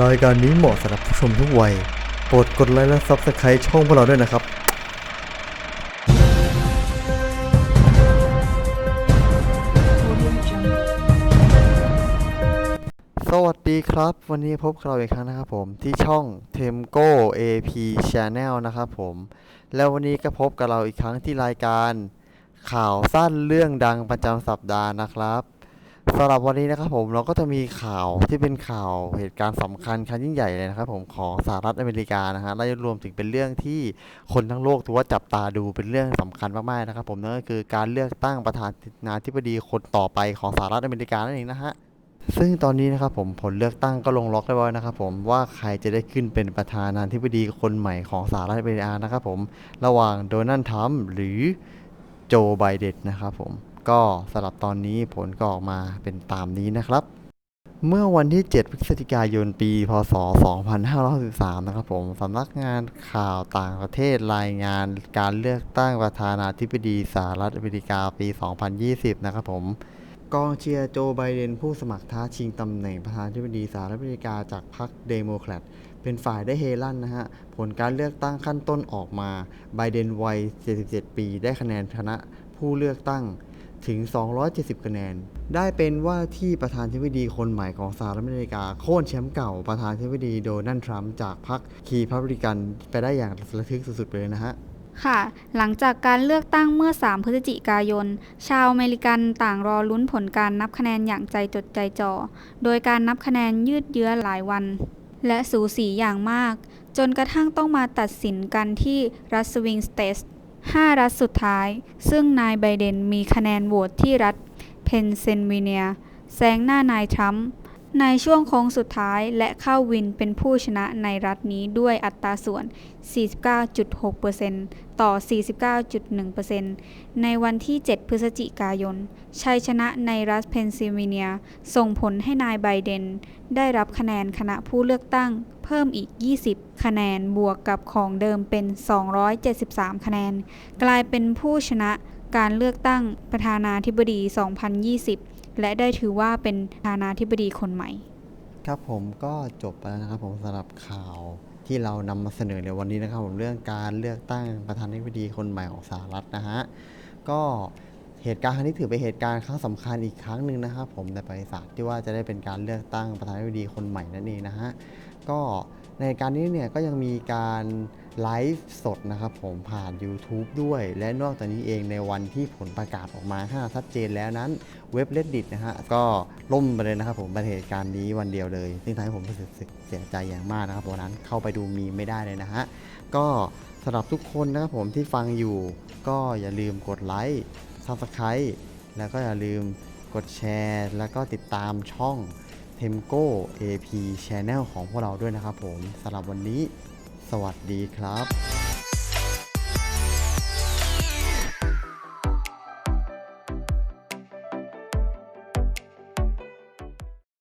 รายการนี้เหมาะสำหรับผู้ชมทุกวัย โปรดกดไลค์และซับสไครต์ช่องพวกเราด้วยนะครับ สวัสดีครับ วันนี้พบกับเราอีกครั้งนะครับผม ที่ช่อง Temco AP Channel นะครับผม แล้ววันนี้ก็พบกับเราอีกครั้งที่รายการ ข่าวสั้นเรื่องดังประจำสัปดาห์นะครับ สำหรับวันนี้นะครับผมเราก็จะมีข่าวที่เป็นข่าวเหตุการณ์สำคัญครั้งยิ่งใหญ่เลยนะครับผมของสหรัฐอเมริกานะฮะและรวมถึงเป็นเรื่องที่คนทั้งโลกถือว่าจับตาดูเป็นเรื่องสำคัญมากๆนะครับผมนั่นก็คือการเลือกตั้งประธานาธิบดีคนต่อไปของสหรัฐอเมริกานั่นเองนะฮะซึ่งตอนนี้นะครับผมผลเลือกตั้งก็ลงล็อกเรียบร้อยนะครับผมว่าใครจะได้ขึ้นเป็นประธานาธิบดีคนใหม่ของสหรัฐอเมริกานะครับผมระหว่างโดนัลด์ทรัมป์หรือโจไบเดนนะครับผม ก็สำหรับตอนนี้ผลก็ออกมาเป็นตามนี้นะครับ เมื่อวันที่ 7 พฤศจิกายนปี พศ 2563 นะครับผมสำนักงานข่าวต่างประเทศรายงานการเลือกตั้งประธานาธิบดีสหรัฐอเมริกาปี 2020 นะครับผมกองเชียร์โจไบเดนผู้สมัครท้าชิงตำแหน่งประธานาธิบดีสหรัฐอเมริกาจากพรรคเดโมแครตเป็นฝ่ายได้เฮลั่นนะฮะ ผลการเลือกตั้งขั้นต้นออกมาไบเดนวัย 77 ปี ได้คะแนนชนะผู้เลือกตั้ง ถึง 270 คะแนน ได้เป็นว่าที่ประธานธิบดีคนใหม่ของสหรัฐอเมริกา โค่นแชมป์เก่าประธานธิบดีโดนัลด์ทรัมป์จากพรรคคีพับริกันไปได้อย่างระทึกสุดๆไปเลยนะฮะค่ะ หลังจากการเลือกตั้งเมื่อ 3 พฤศจิกายน ชาวอเมริกันต่างรอลุ้นผลการนับคะแนนอย่างใจจดใจจ่อ โดยการนับคะแนนยืดเยื้อหลายวัน และสูสีอย่างมาก จนกระทั่งต้องมาตัดสินกันที่รัสวิงสเตท 5 รัฐสุดท้าย ซึ่งนายไบเดนมีคะแนนโหวตที่รัฐเพนซิลเวเนียแซงหน้านายทรัมป์ ในช่วงโค้งสุดท้ายและเข้าวินเป็นผู้ชนะในรัฐนี้ด้วยอัตราส่วน 49.6%ต่อ 49.1%ในวันที่ 7 พฤศจิกายน ชัยชนะในรัฐเพนซิลเวเนีย ส่งผลให้นายไบเดน ได้รับคะแนนคณะผู้เลือกตั้งเพิ่มอีก 20 คะแนนบวกกับของเดิมเป็น 273 คะแนน กลายเป็นผู้ชนะการเลือกตั้งประธานาธิบดี 2020 และได้ถือว่าเป็นประธานาธิบดีคนใหม่ ครับผมก็จบไปแล้วนะครับผมสำหรับข่าวที่เรานำมาเสนอในวันนี้นะครับผมเรื่องการเลือกตั้งประธานาธิบดีคนใหม่ของสหรัฐนะฮะก็เหตุการณ์ครั้งนี้ถือเป็นเหตุการณ์ครั้งสำคัญอีกครั้งหนึ่งนะครับผมในประวัติศาสตร์ที่ว่าจะได้เป็นการเลือกตั้งประธานาธิบดีคนใหม่นั่นเองนะฮะก็ ในการนี้เนี่ยก็ยังมีการไลฟ์สดนะครับผมผ่าน YouTube ด้วย และนอกจากนี้เองในวันที่ผลประกาศออกมาถ้าชัดเจนแล้วนั้นเว็บ reddit นะฮะก็ล่มไปเลยนะครับผมป็นเหตุการณ์นี้วันเดียวเลยซึ่งทำให้ผมรู้สึกเสียใจอย่างมากนะครับวันนั้นเข้าไปดูมีไม่ได้เลยนะฮะก็สำหรับทุกคนนะครับผมที่ฟังอยู่ ก็อย่าลืมกดไลค์ Subscribe แล้วก็อย่าลืมกดแชร์ แล้วก็ติดตามช่อง Temco AP Channel ของพวกเราด้วยนะครับผมสำหรับวันนี้ สวัสดีครับ